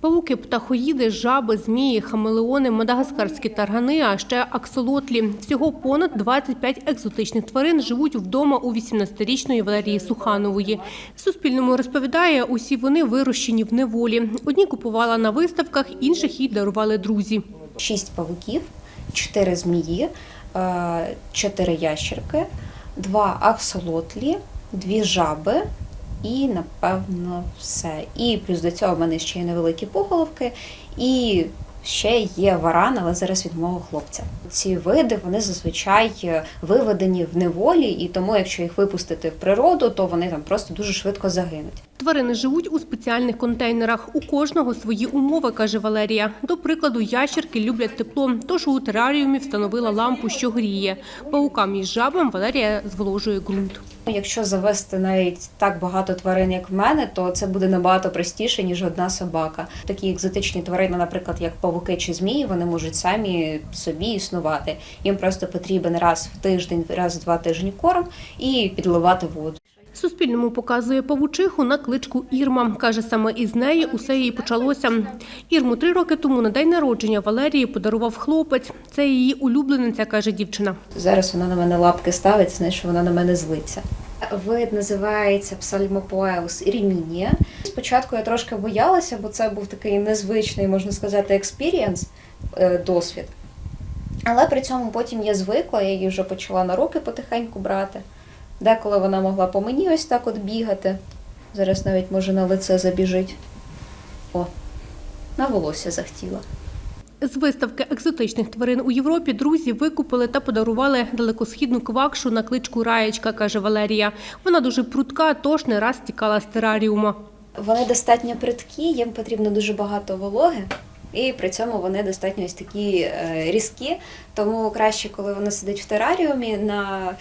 Павуки, птахоїди, жаби, змії, хамелеони, мадагаскарські таргани, а ще аксолотлі. Всього понад 25 екзотичних тварин живуть вдома у 18-річної Валерії Суханової. Суспільному розповідає, усі вони вирощені в неволі. Одні купувала на виставках, інших їй дарували друзі. шість павуків, чотири змії, е, чотири ящерки, два аксолотлі, дві жаби і, напевно, все. І плюс до цього в мене ще є невеликі пуголовки, і ще є варан, але зараз від мого хлопця. Ці види вони зазвичай е, виведені в неволі, і тому, якщо їх випустити в природу, то вони там просто дуже швидко загинуть. Тварини живуть у спеціальних контейнерах. У кожного свої умови, каже Валерія. До прикладу, ящерки люблять тепло, тож у тераріумі встановила лампу, що гріє. Паукам і жабам Валерія зволожує ґрунт. Якщо завести навіть так багато тварин, як в мене, то це буде набагато простіше, ніж одна собака. Такі екзотичні тварини, наприклад, як павуки чи змії, вони можуть самі собі існувати. Їм просто потрібен раз в тиждень, раз в два тижні корм і підливати воду. Суспільному показує павучиху на кличку Ірма. Каже, саме із неї усе їй почалося. Ірму три роки тому на день народження Валерії подарував хлопець. Це її улюблениця, каже дівчина. Зараз вона на мене лапки ставить, значить, що вона на мене злиться. Вид називається Псальмопоеус ірімінія. Спочатку я трошки боялася, бо це був такий незвичний, можна сказати, експірієнс, е, досвід. Але при цьому потім я звикла, я її вже почала на руки потихеньку брати. Деколи вона могла по мені ось так от бігати. Зараз навіть може на лице забіжить. О, на волосся захотіла. З виставки екзотичних тварин у Європі друзі викупили та подарували далекосхідну квакшу на кличку Раєчка, каже Валерія. Вона дуже прутка, тож не раз тікала з тераріума. Вони достатньо приткі, їм потрібно дуже багато вологи, і при цьому вони достатньо ось такі е, різкі. Тому краще, коли вони сидять в тераріумі на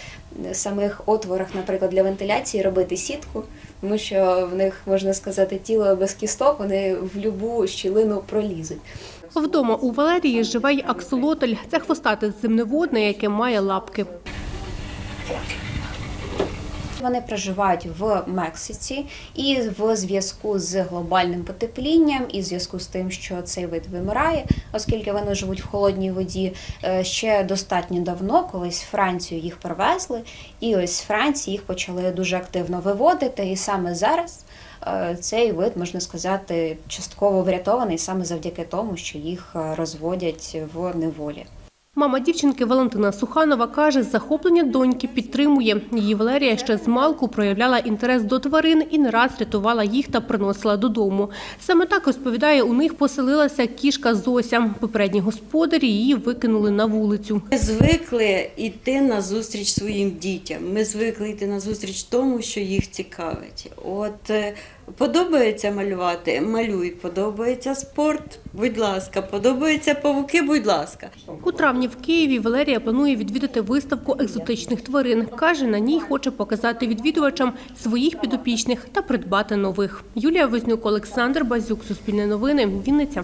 самих отворах, наприклад, для вентиляції, робити сітку, тому що в них можна сказати тіло без кісток, вони в любу щілину пролізуть. Вдома у Валерії живе й аксолотль. Це хвостате земноводне, яке має лапки. Вони проживають в Мексиці, і в зв'язку з глобальним потеплінням, і в зв'язку з тим, що цей вид вимирає, оскільки вони живуть в холодній воді, е, ще достатньо давно, колись Францію їх привезли, і ось з Франції їх почали дуже активно виводити. І саме зараз е, цей вид можна сказати частково врятований саме завдяки тому, що їх е, розводять в неволі. Мама дівчинки Валентина Суханова каже, захоплення доньки підтримує. Її Валерія ще з малку проявляла інтерес до тварин і не раз рятувала їх та приносила додому. Саме так розповідає, у них поселилася кішка Зося. Попередні господарі її викинули на вулицю. Ми звикли йти на зустріч своїм дітям. Ми звикли йти на зустріч тому, що їх цікавить. От е, подобається малювати, малюй, подобається спорт, будь ласка, подобаються павуки, будь ласка. У травні в Києві Валерія планує відвідати виставку екзотичних тварин. Каже, на ній хоче показати відвідувачам своїх підопічних та придбати нових. Юлія Вознюк, Олександр Базюк, Суспільне новини, Вінниця.